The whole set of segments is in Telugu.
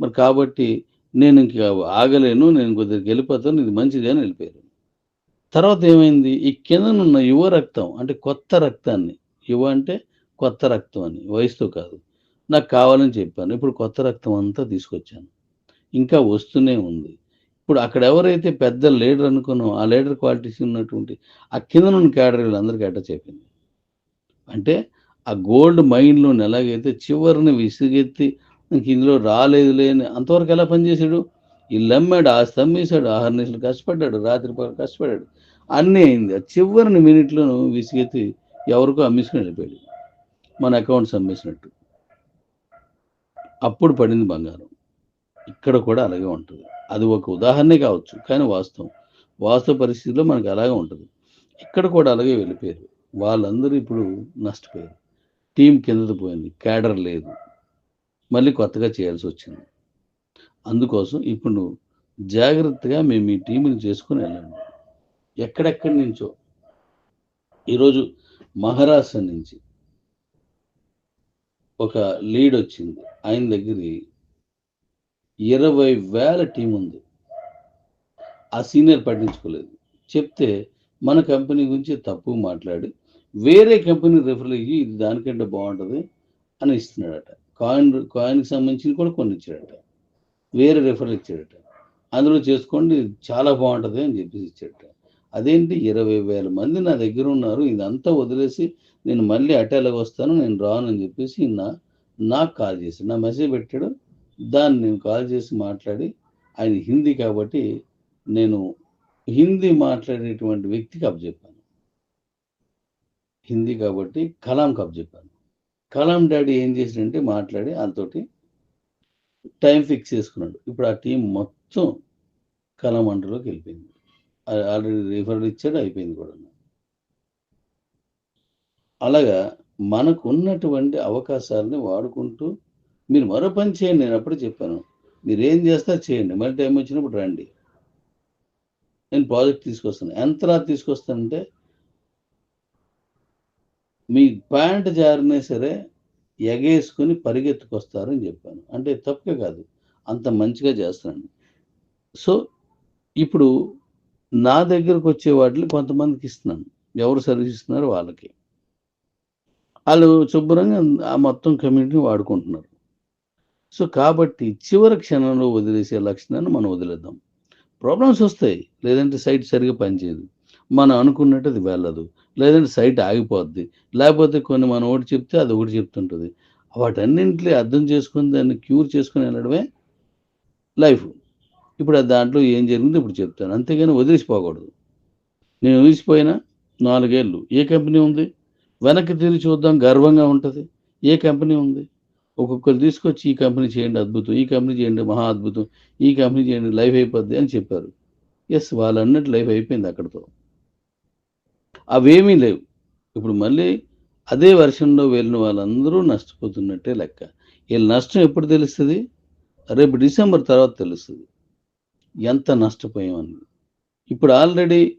మరి కాబట్టి నేను ఇంకా ఆగలేను నేను కొద్దిగా వెళ్ళిపోతాను ఇది మంచిది అని వెళ్ళిపోయారు. తర్వాత ఏమైంది? ఈ కిందనున్న యువ రక్తం అంటే కొత్త రక్తాన్ని యువ అంటే కొత్త రక్తం అని వయసుతో కాదు నాకు కావాలని చెప్పాను. ఇప్పుడు కొత్త రక్తం అంతా తీసుకొచ్చాను. ఇంకా వస్తూనే ఉంది. ఇప్పుడు అక్కడ ఎవరైతే పెద్ద లీడర్ అనుకున్నో ఆ లీడర్ క్వాలిటీస్ ఉన్నటువంటి ఆ కిందనున్న క్యాడరీలు అందరికీ అట్ట చెప్పింది అంటే ఆ గోల్డ్ మైండ్లో ఎలాగైతే చివరిని విసిగెత్తి ఇంక ఇందులో రాలేదు లేని అంతవరకు ఎలా పనిచేశాడు? ఇల్లు అమ్మాడు ఆ అమ్మేశాడు ఆహార నిమిషాలు కష్టపడ్డాడు రాత్రి పగలు కష్టపడ్డాడు. అన్నీ అయింది. ఆ చివరిని మినిట్లను విసిగెత్తి ఎవరికో అమ్మేసుకుని వెళ్ళిపోయాడు. మన అకౌంట్స్ అమ్మేసినట్టు. అప్పుడు పడింది బంగారం. ఇక్కడ కూడా అలాగే ఉంటుంది. అది ఒక ఉదాహరణే కావచ్చు కానీ వాస్తవం. వాస్తవ పరిస్థితిలో మనకి అలాగే ఉంటుంది. ఇక్కడ కూడా అలాగే వెళ్ళిపోయారు. వాళ్ళందరూ ఇప్పుడు నష్టపోయారు. టీం కిందది పోయింది. క్యాడర్ లేదు. మళ్ళీ కొత్తగా చేయాల్సి వచ్చింది. అందుకోసం ఇప్పుడు నువ్వు జాగ్రత్తగా మేము ఈ టీంని చేసుకుని వెళ్ళండి. ఎక్కడెక్కడి నుంచో. ఈరోజు మహారాష్ట్ర నుంచి ఒక లీడ్ వచ్చింది. ఆయన దగ్గర ఇరవై వేల టీం ఉంది. ఆ సీనియర్ పట్టించుకోలేదు. చెప్తే మన కంపెనీ గురించి తప్పు మాట్లాడి వేరే కంపెనీ రెఫర్ అయ్యి ఇది దానికంటే బాగుంటుంది అని ఇస్తున్నాడట. కాయిన్ కాయిన్కి సంబంధించి కూడా కొన్ని ఇచ్చాడట వేరే రిఫర్ ఇచ్చాడట. అందులో చేసుకోండి చాలా బాగుంటుంది అని చెప్పేసి ఇచ్చాడట. అదేంటి ఇరవై వేల మంది నా దగ్గర ఉన్నారు ఇదంతా వదిలేసి నేను మళ్ళీ అటేలకు వస్తాను నేను రాను అని చెప్పేసి నా నాకు కాల్ చేశాడు. నా మెసేజ్ పెట్టాడు. దాన్ని నేను కాల్ చేసి మాట్లాడి ఆయన హిందీ కాబట్టి నేను హిందీ మాట్లాడేటువంటి వ్యక్తికి అప్పచెప్పాను. హిందీ కాబట్టి కలాంకి అప్పచెప్పాను. కలాం డాడీ ఏం చేసిందంటే మాట్లాడి వాళ్ళతోటి టైం ఫిక్స్ చేసుకున్నాడు. ఇప్పుడు ఆ టీం మొత్తం కలాం అండర్లోకి వెళ్ళిపోయింది. ఆల్రెడీ రిఫర్ ఇచ్చాడు అయిపోయింది కూడా. అలాగా మనకు ఉన్నటువంటి అవకాశాలని వాడుకుంటూ మీరు మరో పని చేయండి నేను అప్పుడే చెప్పాను. మీరు ఏం చేస్తా చేయండి. మళ్ళీ టైం వచ్చినప్పుడు రండి. నేను ప్రాజెక్ట్ తీసుకొస్తాను. ఎంతలా తీసుకొస్తానంటే మీ ప్యాంట్ జారినా సరే ఎగేసుకుని పరిగెత్తుకొస్తారని చెప్పాను. అంటే తప్పుగా కాదు. అంత మంచిగా చేస్తాను సో ఇప్పుడు నా దగ్గరకు వచ్చే వాటిని కొంతమందికి ఇస్తున్నాను. ఎవరు సర్వీస్ ఇస్తున్నారో వాళ్ళకి. వాళ్ళు శుభ్రంగా ఆ మొత్తం కమ్యూనిటీని వాడుకుంటున్నారు. సో కాబట్టి చివరి క్షణంలో వదిలేసే లక్షణాన్ని మనం వదిలేద్దాం. ప్రాబ్లమ్స్ వస్తాయి. లేదంటే సైట్ సరిగా పనిచేయదు. మనం అనుకున్నట్టు అది వెళ్ళదు. లేదంటే సైట్ ఆగిపోద్ది. లేకపోతే కొన్ని మనం ఒకటి చెప్తే అది ఒకటి చెప్తుంటుంది. వాటన్నింటినీ అర్థం చేసుకుని దాన్ని క్యూర్ చేసుకుని వెళ్ళడమే లైఫ్. ఇప్పుడు దాంట్లో ఏం జరిగిందో ఇప్పుడు చెప్తాను. అంతేగాని వదిలిసిపోకూడదు. నేను వదిలిసిపోయినా నాలుగేళ్ళు. ఏ కంపెనీ ఉంది? వెనక్కి తిరిగి చూద్దాం గర్వంగా ఉంటుంది. ఏ కంపెనీ ఉంది? ఒక్కొక్కరు తీసుకొచ్చి ఈ కంపెనీ చేయండి అద్భుతం ఈ కంపెనీ చేయండి మహా అద్భుతం ఈ కంపెనీ చేయండి లైఫ్ అయిపోద్ది అని చెప్పారు. ఎస్ వాళ్ళు అన్నట్టు లైఫ్ అయిపోయింది అక్కడితో. అవేమీ లేవు. ఇప్పుడు మళ్ళీ అదే వర్షంలో వెళ్ళిన వాళ్ళందరూ నష్టపోతున్నట్టే లెక్క. వీళ్ళ నష్టం ఎప్పుడు తెలుస్తుంది? రేపు డిసెంబర్ తర్వాత తెలుస్తుంది. ఎంత నష్టపోయామని ఇప్పుడు ఆల్రెడీ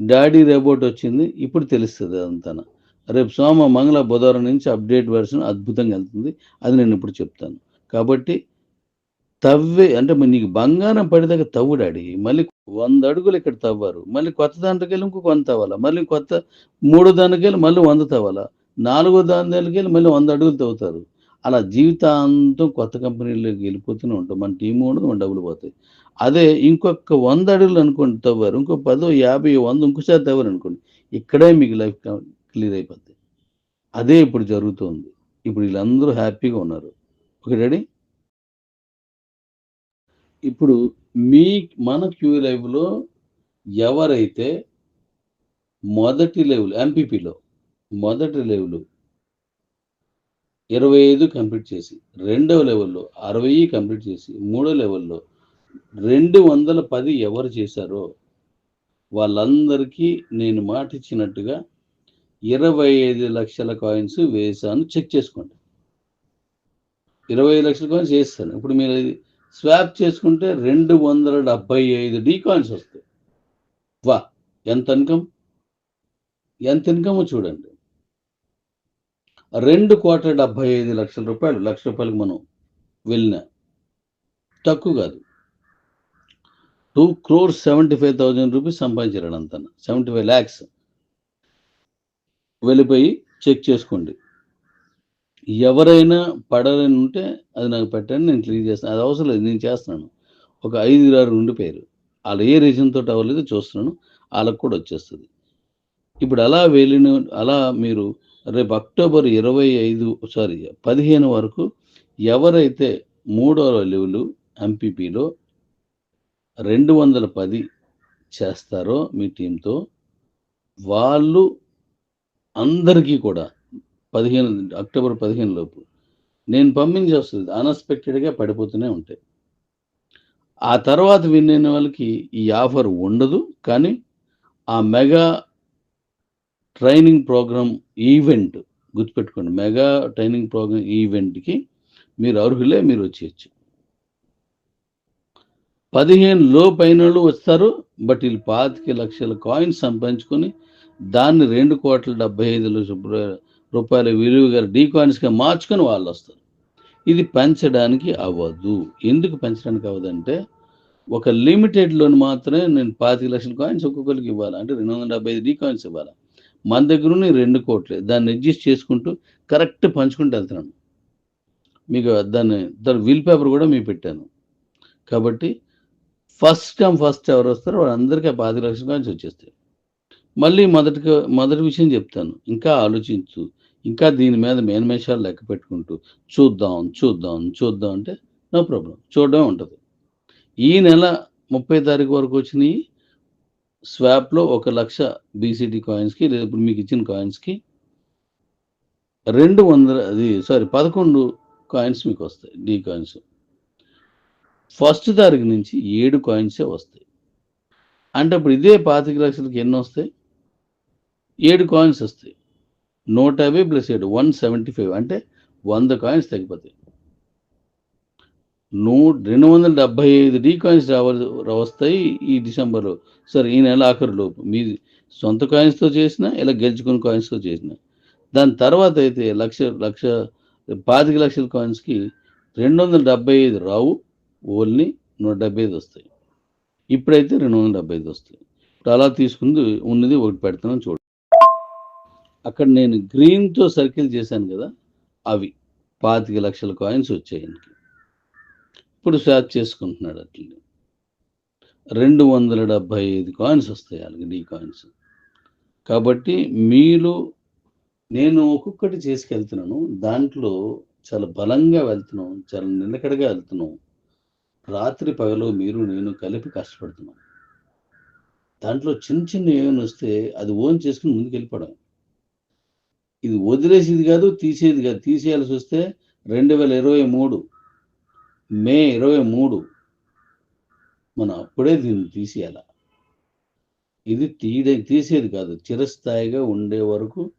డాడీ రేబోట్ వచ్చింది ఇప్పుడు తెలుస్తుంది అదంతా రేపు సోమ మంగళ బుధవారం నుంచి అప్డేట్ వెర్షన్ అద్భుతంగా వెళ్తుంది. అది నేను ఇప్పుడు చెప్తాను. కాబట్టి తవ్వే అంటే మరి నీకు బంగారం పడేదాకా తవ్వుడాడి మళ్ళీ వంద అడుగులు ఇక్కడ తవ్వారు. మళ్ళీ కొత్త దాంట్లోకి వెళ్ళి ఇంకొక వంద తవ్వాలా? మళ్ళీ కొత్త మూడో దానికి వెళ్ళి మళ్ళీ వంద తవ్వాలా? నాలుగో దాని దగ్గరికి వెళ్ళి మళ్ళీ వంద అడుగులు తవ్వుతారు. అలా జీవితాంతం కొత్త కంపెనీలోకి వెళ్ళిపోతూనే ఉంటాం. మన టీం ఉండదు మన డబ్బులు పోతాయి. అదే ఇంకొక వంద అడుగులు అనుకోండి తవ్వారు. ఇంకో పదో యాభై వంద ఇంకోసారి తవ్వారు అనుకోండి ఇక్కడే మీకు లైఫ్ క్లియర్ అయిపోద్ది. అదే ఇప్పుడు జరుగుతుంది. ఇప్పుడు వీళ్ళందరూ హ్యాపీగా ఉన్నారు. Okay daddy? ఇప్పుడు మీ మన క్యూ లైవ్లో ఎవరైతే మొదటి లెవెల్ ఎంపీపీలో మొదటి లెవెల్ ఇరవై ఐదు కంప్లీట్ చేసి రెండవ లెవెల్లో అరవై కంప్లీట్ చేసి మూడో లెవెల్లో రెండు వందల పది ఎవరు చేశారో వాళ్ళందరికీ నేను మాట ఇచ్చినట్టుగా ఇరవై ఐదు లక్షల కాయిన్స్ వేసాను చెక్ చేసుకోండి. ఇరవై ఐదు లక్షల కాయిన్స్ వేస్తాను. ఇప్పుడు మీరు స్వాప్ చేసుకుంటే రెండు వందల డెబ్బై ఐదు డీకాయిన్స్ వస్తాయి. వా ఎంత ఇన్కమ్? ఎంత ఇన్కమ్ చూడండి. రెండు కోట్ల డెబ్బై ఐదు లక్షల రూపాయలు లక్ష రూపాయలకు మనం వెళ్ళిన. తక్కువ కాదు. Two crore seventy five thousand rupees సంపాదించాడు అంతన. సెవెంటీ ఫైవ్ ల్యాక్స్ వెళ్ళిపోయి చెక్ చేసుకోండి. ఎవరైనా పడాలని ఉంటే అది నాకు పెట్టండి నేను క్లీన్ చేస్తాను. అది అవసరం లేదు నేను చేస్తున్నాను ఒక ఐదు ఆరు ఉండిపోయారు వాళ్ళు ఏ రీజన్ తోటి అవ్వలేదు చూస్తున్నాను. వాళ్ళకు కూడా వచ్చేస్తుంది. ఇప్పుడు అలా వెళ్ళిన అలా మీరు రేపు అక్టోబర్ ఇరవై ఐదు సారీ పదిహేను వరకు ఎవరైతే మూడో లెవెల్ ఎంపీపీలో రెండు వందల పది చేస్తారో మీ టీంతో వాళ్ళు అందరికీ కూడా పదిహేను అక్టోబర్ పదిహేను లోపు. నేను పంపించి వస్తుంది. అన్ఎక్స్పెక్టెడ్గా పడిపోతూనే ఉంటాయి. ఆ తర్వాత విన్ అయిన వాళ్ళకి ఈ ఆఫర్ ఉండదు కానీ ఆ మెగా ట్రైనింగ్ ప్రోగ్రామ్ ఈవెంట్ గుర్తుపెట్టుకోండి. మెగా ట్రైనింగ్ ప్రోగ్రామ్ ఈవెంట్కి మీరు అర్హులే మీరు వచ్చేయచ్చు. పదిహేను లో పైన వాళ్ళు వస్తారు బట్ వీళ్ళు పాతిక లక్షల కాయిన్స్ సంపాదించుకొని దాన్ని రెండు కోట్ల డెబ్బై ఐదు లక్షల రూపాయల విలువ గల డీ కాయిన్స్గా మార్చుకొని వాళ్ళు వస్తారు. ఇది పెంచడానికి అవ్వదు. ఎందుకు పెంచడానికి అవ్వదంటే ఒక లిమిటెడ్ లోన్ మాత్రమే నేను పాతిక లక్షల కాయిన్స్ ఒక్కొక్కరికి ఇవ్వాలి? అంటే రెండు వందల డెబ్బై ఐదు డీ కాయిన్స్ ఇవ్వాలి? మన దగ్గర ఉన్న రెండు కోట్లే. దాన్ని అడ్జస్ట్ చేసుకుంటూ కరెక్ట్ పంచుకుంటూ వెళ్తున్నాను. మీకు దాన్ని దాని విల్ పేపర్ కూడా మీకు పెట్టాను. కాబట్టి ఫస్ట్ కమ్ ఫస్ట్ ఎవరు వస్తారో వాళ్ళందరికీ ఆ పాతిక లక్షల కాయిన్స్ వచ్చేస్తాయి. మళ్ళీ మొదటి మొదటి విషయం చెప్తాను. ఇంకా ఆలోచించు. ఇంకా దీని మీద మేనమేషాలు లెక్క పెట్టుకుంటూ చూద్దాం చూద్దాం చూద్దాం అంటే నో ప్రాబ్లం చూడడం ఉంటుంది. ఈ నెల ముప్పై తారీఖు వరకు వచ్చినాయి. స్వాప్లో ఒక లక్ష బీసీటీ కాయిన్స్కి లేదా ఇప్పుడు మీకు ఇచ్చిన కాయిన్స్కి రెండు వందల అది సారీ పదకొండు కాయిన్స్ మీకు వస్తాయి డీ కాయిన్స్ ఫస్ట్ తారీఖు నుంచి ఏడు కాయిన్సే వస్తాయి. అంటే అప్పుడు ఇదే పాతిక లక్షలకి ఎన్ని వస్తాయి? ఏడు కాయిన్స్ వస్తాయి. నూట యాభై ప్లస్ ఏడు వన్ సెవెంటీ ఫైవ్ అంటే వంద కాయిన్స్ తగ్గిపోతాయి. నూ రెండు వందల డెబ్బై ఐదు డీ కాయిన్స్ రావాలి వస్తాయి ఈ డిసెంబర్లో. సరే ఈ నెల ఆఖరి మీ సొంత కాయిన్స్తో చేసిన ఇలా గెలుచుకున్న కాయిన్స్తో చేసిన. దాని తర్వాత అయితే లక్ష లక్ష పాతిక లక్షల కాయిన్స్కి రెండు వందల డెబ్బై ఐదు రావు. ఓన్లీ నూట డెబ్బై ఐదు వస్తాయి. ఇప్పుడైతే రెండు వందల డెబ్బై ఐదు వస్తాయి. ఇప్పుడు అలా తీసుకుంది ఉన్నది ఒకటి పెడతాను చూడండి అక్కడ నేను గ్రీన్తో సర్కిల్ చేశాను కదా అవి పాతిక లక్షల కాయిన్స్ వచ్చాయి ఇప్పుడు స్వాప్ చేసుకుంటున్నాడు అట్లనే. రెండు వందల డెబ్బై ఐదు కాయిన్స్ వస్తాయి అలాగే డీ కాయిన్స్. కాబట్టి మీరు నేను ఒక్కొక్కటి చేసుకెళ్తున్నాను దాంట్లో చాలా బలంగా వెళ్తున్నాం చాలా నిలకడగా వెళ్తున్నాం రాత్రి పగలు మీరు నేను కలిపి కష్టపడుతున్నాం దాంట్లో చిన్న చిన్న ఏమైనా వస్తే అది ఓన్ చేసుకుని ముందుకు వెళ్ళిపోవడం ఇది వదిలేసేది కాదు తీసేది కాదు. తీసేయాల్సి వస్తే రెండు వేల ఇరవై మూడు మే ఇరవై మూడు మనం అప్పుడే దీన్ని తీసేయాల? ఇది తీయడే తీసేది కాదు. చిరస్థాయిగా ఉండే వరకు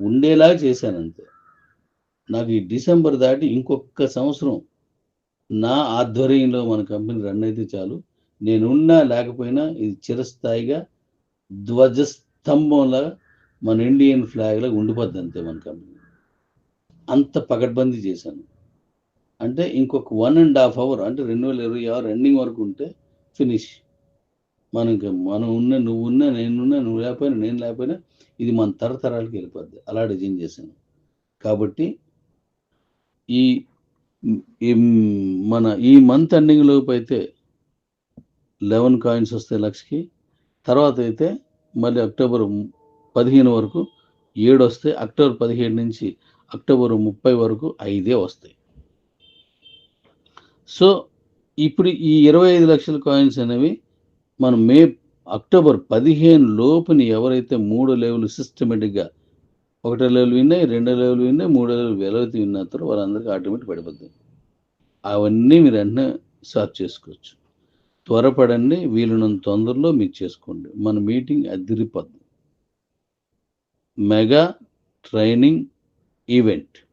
ఉండేలా చేశానంతే నాకు ఈ డిసెంబర్ దాటి ఇంకొక సంవత్సరం నా ఆధ్వర్యంలో మన కంపెనీ రన్ అయితే చాలు. నేనున్నా లేకపోయినా ఇది చిరస్థాయిగా ధ్వజస్తంభంలా మన ఇండియన్ ఫ్లాగ్లో ఉండిపోద్ది అంతే మన కంపెనీ. అంత పకడ్బందీ చేశాను. అంటే ఇంకొక వన్ అండ్ హాఫ్ అవర్ అంటే రెండు వేల ఇరవై ఆరు ఎండింగ్ వరకు ఉంటే ఫినిష్ మనకి మనం ఉన్న నువ్వు ఉన్నా నేనున్నా నువ్వు లేకపోయినా నేను లేకపోయినా ఇది మన తరతరాలకి వెళ్ళిపోద్ది. అలా డిజైన్ చేశాను. కాబట్టి ఈ ఈ మన ఈ మంత్ ఎండింగ్ లోపు అయితే లెవెన్ కాయిన్స్ వస్తాయి లక్షకి. తర్వాత అయితే మళ్ళీ అక్టోబర్ పదిహేను వరకు ఏడు వస్తాయి అక్టోబర్ పదిహేడు నుంచి అక్టోబర్ ముప్పై వరకు ఐదే వస్తాయి. సో ఇప్పుడు ఈ ఇరవై ఐదు లక్షల కాయిన్స్ అనేవి మనం మే అక్టోబర్ పదిహేను లోపుని ఎవరైతే మూడు లెవెల్ సిస్టమేటిక్గా ఒకటో లెవెల్ విన్నాయి రెండో లెవెల్ విన్నాయి మూడో లెవెల్ వెలవతి విన్నారో వాళ్ళందరికీ ఆటోమేటిక్ పడిపోద్ది. అవన్నీ మీరు వెంటనే సార్ట్ చేసుకోవచ్చు. త్వరపడండి వీలున్నంత తొందరలో మీకు చేసుకోండి. మన మీటింగ్ అదిరిపోద్ది. Mega training event.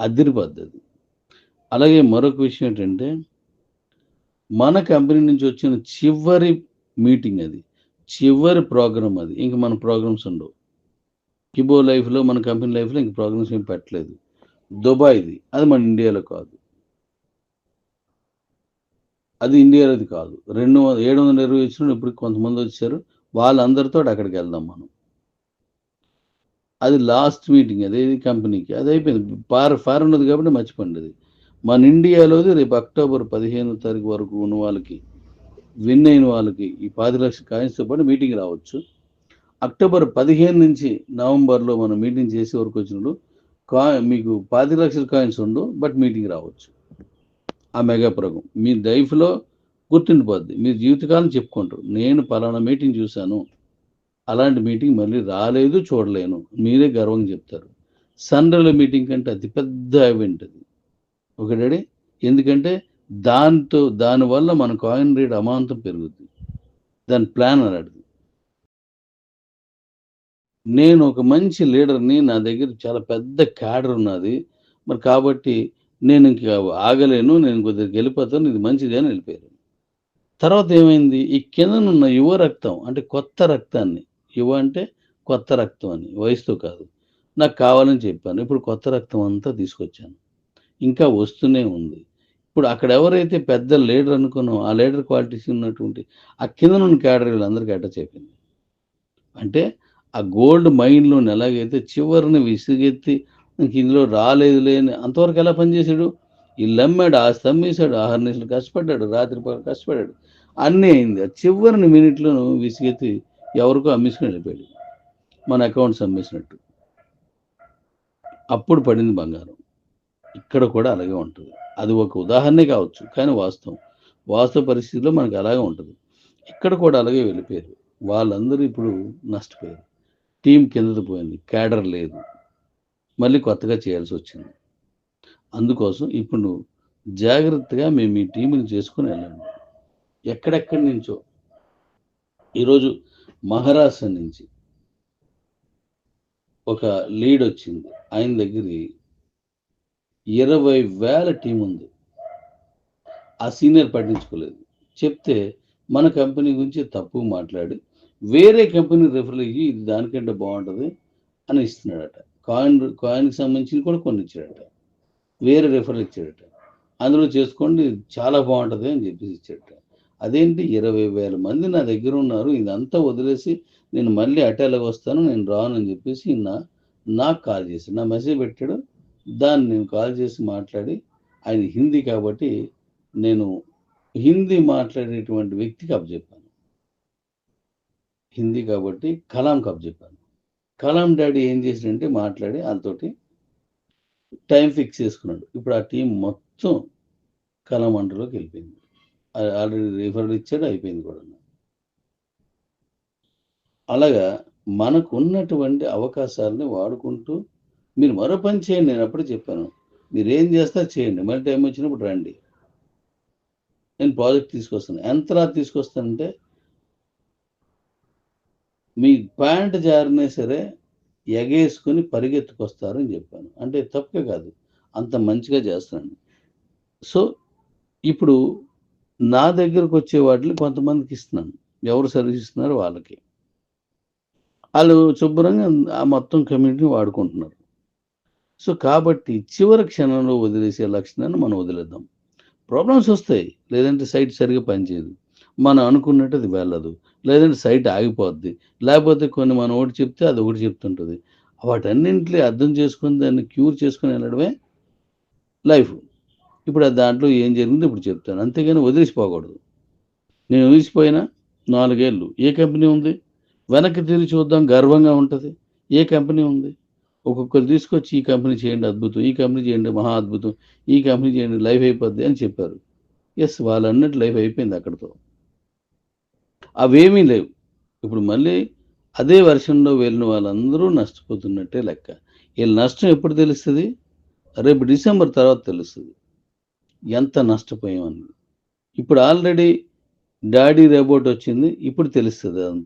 అదిరిపోద్ది అది అలాగే మరొక విషయం ఏంటంటే మన కంపెనీ నుంచి వచ్చిన చివరి మీటింగ్ అది. చివరి ప్రోగ్రామ్ అది. ఇంక మన ప్రోగ్రామ్స్ ఉండవు. కిబో లైఫ్లో మన కంపెనీ లైఫ్లో ఇంక ప్రోగ్రామ్స్ ఏం పెట్టలేదు. దుబాయ్ది. అది మన ఇండియాలో కాదు. అది ఇండియాలోది కాదు. రెండు వ- ఏడు వందల ఇరవై వచ్చిన ఇప్పుడు కొంతమంది వచ్చారు. వాళ్ళందరితో అక్కడికి వెళ్దాం మనం. అది లాస్ట్ మీటింగ్ అదే కంపెనీకి అది అయిపోయింది. ఫార్ ఫార్ ఉన్నది కాబట్టి మర్చిపోండి అది. మన ఇండియాలోది రేపు అక్టోబర్ పదిహేను తారీఖు వరకు ఉన్న వాళ్ళకి విన్ అయిన వాళ్ళకి ఈ పది లక్షల కాయిన్స్తో పాటు మీటింగ్ రావచ్చు. అక్టోబర్ పదిహేను నుంచి నవంబర్లో మనం మీటింగ్ చేసే వరకు వచ్చినప్పుడు కా మీకు పది లక్షల కాయిన్స్ ఉండు బట్ మీటింగ్ రావచ్చు. ఆ మెగా ప్రోగ్రామ్ మీ లైఫ్లో గుర్తుండిపోద్ది. మీరు జీవితకాలం చెప్పుకుంటారు. నేను పలానా మీటింగ్ చూశాను. అలాంటి మీటింగ్ మళ్ళీ రాలేదు చూడలేను. మీరే గర్వంగా చెప్తారు. సండేలో మీటింగ్ కంటే అతిపెద్ద ఈవెంట్ అది. Okay daddy? ఎందుకంటే దాంతో దానివల్ల మన కాయిన్ రేట్ అమాంతం పెరుగుద్ది. దాని ప్లాన్ అన్నాడు నేను ఒక మంచి లీడర్ని నా దగ్గర చాలా పెద్ద క్యాడర్ ఉన్నది. మరి కాబట్టి నేను ఇంకా ఆగలేను నేను కొద్దిగా వెళ్ళిపోతాను ఇది మంచిది అని వెళ్ళిపోయారు. తర్వాత ఏమైంది? ఈ కిందనున్న యువ రక్తం అంటే కొత్త రక్తాన్ని యువ అంటే కొత్త రక్తం అని వయసుతో కాదు. నాకు కావాలని చెప్పాను. ఇప్పుడు కొత్త రక్తం అంతా తీసుకొచ్చాను. ఇంకా వస్తూనే ఉంది. ఇప్పుడు అక్కడ ఎవరైతే పెద్ద లీడర్ అనుకున్నాం ఆ లీడర్ క్వాలిటీస్ ఉన్నటువంటి ఆ కింద నుండి క్యాడర్ వీళ్ళందరికీ అట్ట చెప్పింది అంటే ఆ గోల్డ్ మైన్లోని ఎలాగైతే చివరిని విసిగెత్తి ఇంక ఇందులో రాలేదు లేని అంతవరకు ఎలా పనిచేశాడు? ఇల్లు అమ్మాడు ఆ స్తంభించాడు ఆహార కష్టపడ్డాడు రాత్రి పగలు కష్టపడ్డాడు. అన్నీ అయింది. ఆ చివరిని మినిట్లోను విసిగెత్తి ఎవరికో అమ్మేసుకుని వెళ్ళిపోయాడు. మన అకౌంట్స్ అమ్మేసినట్టు. అప్పుడు పడింది బంగారం. ఇక్కడ కూడా అలాగే ఉంటుంది. అది ఒక ఉదాహరణే కావచ్చు కానీ వాస్తవం. వాస్తవ పరిస్థితిలో మనకు అలాగే ఉంటుంది. ఇక్కడ కూడా అలాగే వెళ్ళిపోయారు. వాళ్ళందరూ ఇప్పుడు నష్టపోయారు. టీం కిందది పోయింది. క్యాడర్ లేదు. మళ్ళీ కొత్తగా చేయాల్సి వచ్చింది. అందుకోసం ఇప్పుడు నువ్వు జాగ్రత్తగా మేము ఈ టీంని చేసుకుని వెళ్ళండి. ఎక్కడెక్కడి నుంచో. ఈరోజు మహారాష్ట్ర నుంచి ఒక లీడ్ వచ్చింది. ఆయన దగ్గర ఇరవై వేల టీం ఉంది. ఆ సీనియర్ పట్టించుకోలేదు. చెప్తే మన కంపెనీ గురించి తప్పు మాట్లాడి వేరే కంపెనీ రెఫర్ అయ్యి ఇది దానికంటే బాగుంటుంది అని ఇస్తున్నాడట. కాయిన్ కాయిన్కి సంబంధించి కూడా కొన్ని ఇచ్చాడట వేరే రెఫరల్ ఇచ్చాడట. అందులో చేసుకోండి చాలా బాగుంటుంది అని చెప్పేసి ఇచ్చాడట. అదేంటి? ఇరవై వేల మంది నా దగ్గర ఉన్నారు. ఇదంతా వదిలేసి నేను మళ్ళీ అటేలకు వస్తాను? నేను రాను అని చెప్పేసి నా నాకు కాల్ చేసి నా మెసేజ్ పెట్టాడు. దాన్ని నేను కాల్ చేసి మాట్లాడి ఆయన హిందీ కాబట్టి నేను హిందీ మాట్లాడేటువంటి వ్యక్తికి అప్పచెప్పాను హిందీ కాబట్టి కలాంకి అప్పచెప్పాను కలాం డాడీ ఏం చేసాడంటే మాట్లాడి వాళ్ళతోటి టైం ఫిక్స్ చేసుకున్నాడు. ఇప్పుడు ఆ టీం మొత్తం కలాం అంటలోకి వెళ్ళిపోయింది. ఆల్రెడీ రిఫరల్ ఇచ్చాడు అయిపోయింది కూడా. అలాగా మనకు ఉన్నటువంటి అవకాశాలని వాడుకుంటూ మీరు మరో పని చేయండి నేను అప్పుడే చెప్పాను. మీరు ఏం చేస్తా చేయండి మళ్ళీ టైం వచ్చినప్పుడు రండి. నేను ప్రాజెక్ట్ తీసుకొస్తాను. ఎంతలా తీసుకొస్తానంటే మీ ప్యాంట్ జారినా సరే ఎగేసుకుని పరిగెత్తుకొస్తారని చెప్పాను. అంటే తప్పే కాదు అంత మంచిగా చేస్తాను. సో ఇప్పుడు నా దగ్గరకు వచ్చే వాటిని కొంతమందికి ఇస్తున్నాను. ఎవరు సర్వీస్ ఇస్తున్నారో వాళ్ళకి. వాళ్ళు శుభ్రంగా ఆ మొత్తం కమ్యూనిటీని వాడుకుంటున్నారు. సో కాబట్టి చివరి క్షణంలో వదిలేసే లక్షణాన్ని మనం వదిలేద్దాం. ప్రాబ్లమ్స్ వస్తాయి. లేదంటే సైట్ సరిగా పనిచేయదు. మనం అనుకున్నట్టు అది వెళ్ళదు. లేదంటే సైట్ ఆగిపోద్ది. లేకపోతే కొన్ని మనం ఒకటి చెప్తే అది ఒకటి చెప్తుంటుంది. వాటన్నింటినీ అర్థం చేసుకుని దాన్ని క్యూర్ చేసుకుని వెళ్ళడమే లైఫ్. ఇప్పుడు ఆ దాంట్లో ఏం జరిగిందో ఇప్పుడు చెప్తాను. అంతేగాని వదిలేసిపోకూడదు. నేను వదిలిసిపోయినా నాలుగేళ్ళు. ఏ కంపెనీ ఉంది? వెనక్కి తిరిగి చూద్దాం గర్వంగా ఉంటుంది. ఏ కంపెనీ ఉంది? ఒక్కొక్కరు తీసుకొచ్చి ఈ కంపెనీ చేయండి అద్భుతం ఈ కంపెనీ చేయండి మహా అద్భుతం ఈ కంపెనీ చేయండి లైఫ్ అయిపోద్ది అని చెప్పారు. ఎస్ వాళ్ళు అన్నట్టు లైఫ్ అయిపోయింది అక్కడితో. అవేమీ లేవు. ఇప్పుడు మళ్ళీ అదే వర్షంలో వెళ్ళిన వాళ్ళందరూ నష్టపోతున్నట్టే లెక్క. వీళ్ళ నష్టం ఎప్పుడు తెలుస్తుంది? రేపు డిసెంబర్ తర్వాత తెలుస్తుంది. ఎంత నష్టపోయామని. ఇప్పుడు ఆల్రెడీ డాడీ రేబోట్ వచ్చింది ఇప్పుడు తెలుస్తుంది అదంతా